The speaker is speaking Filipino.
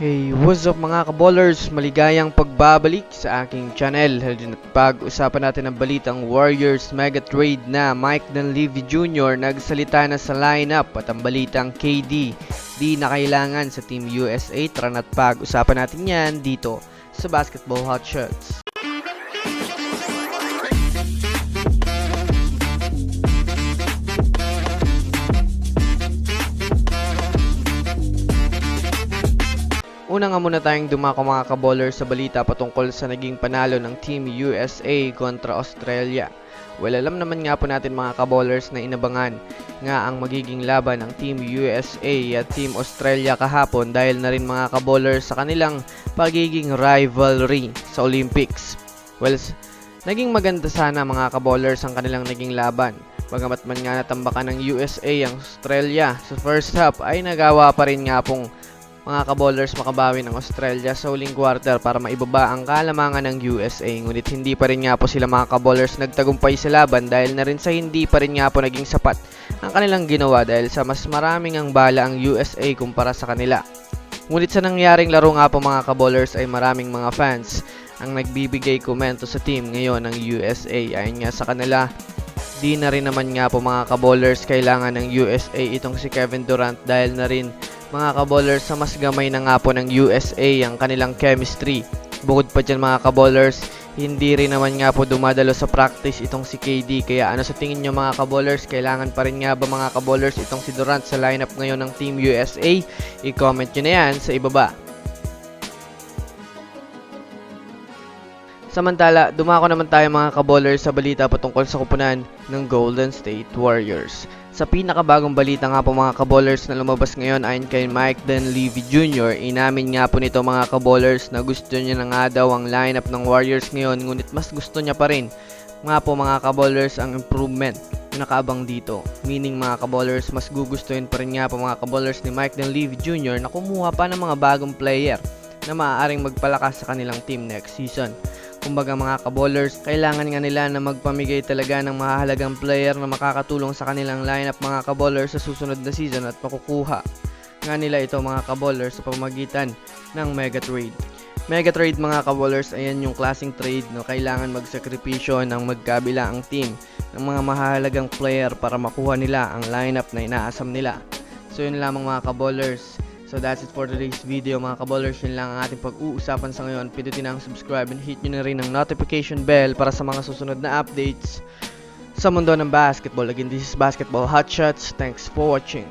Hey, what's up mga kaballers? Maligayang pagbabalik sa aking channel. Pag-usapan natin ang balitang Warriors mega trade na Mike Dunleavy Jr. nagsalita na sa lineup at ang balitang KD di na kailangan sa Team USA. Tara na't pag-usapan natin yan dito sa Basketball Hot Una nga muna tayong dumako mga kaballers sa balita patungkol sa naging panalo ng Team USA kontra Australia. Well, alam naman nga po natin mga kaballers na inabangan nga ang magiging laban ng Team USA at Team Australia kahapon dahil na rin mga kaballers sa kanilang pagiging rivalry sa Olympics. Well, naging maganda sana mga kaballers ang kanilang naging laban. Bagamat man nga natambakan ng USA ang Australia sa first half ay nagawa pa rin nga pong mga kaballers makabawi ng Australia sa huling quarter para maibaba ang kalamangan ng USA. Ngunit hindi pa rin nga po sila mga kaballers nagtagumpay sa laban dahil na rin sa hindi pa rin nga po naging sapat ang kanilang ginawa dahil sa mas maraming ang bala ang USA kumpara sa kanila. Ngunit sa nangyaring laro nga po mga kaballers ay maraming mga fans ang nagbibigay komento sa team ngayon ng USA. Ayon nga sa kanila, di na rin naman nga po mga kaballers kailangan ng USA itong si Kevin Durant dahil na rin mga kaballers sa mas gamay na nga po ng USA ang kanilang chemistry. Bukod pa dyan mga kaballers, hindi rin naman nga po dumadalo sa practice itong si KD. Kaya ano sa tingin nyo mga kaballers, kailangan pa rin nga ba mga kaballers itong si Durant sa lineup ngayon ng Team USA? I-comment nyo na yan sa ibaba. Samantala, dumako naman tayo mga kaballers sa balita patungkol sa kupunan ng Golden State Warriors. Sa pinakabagong balita nga po mga kaballers na lumabas ngayon ayon kay Mike Dunleavy Jr. Inamin nga po nito mga kaballers na gusto niya na nga daw ang lineup ng Warriors ngayon ngunit mas gusto niya pa rin nga po mga kaballers ang improvement na nakaabang dito. Meaning mga kaballers mas gugustuhin pa rin nga po mga kaballers ni Mike Dunleavy Jr. na kumuha pa ng mga bagong player na maaaring magpalakas sa kanilang team next season. Kumbaga mga kaballers, kailangan nga nila na magpamigay talaga ng mahalagang player na makakatulong sa kanilang lineup mga kaballers sa susunod na season at makukuha nga nila ito mga kaballers sa pamagitan ng mega trade. Mega trade mga kaballers, ayan yung klaseng trade no kailangan magsakripisyo ng magkabila ang team ng mga mahalagang player para makuha nila ang lineup na inaasam nila. So yun lamang mga kaballers. So that's it for today's video mga kaballers. Yun lang ang ating pag-uusapan sa ngayon. Pindutin ang subscribe and hit nyo na rin ang notification bell para sa mga susunod na updates sa mundo ng basketball. Again, this is Basketball Hotshots. Thanks for watching.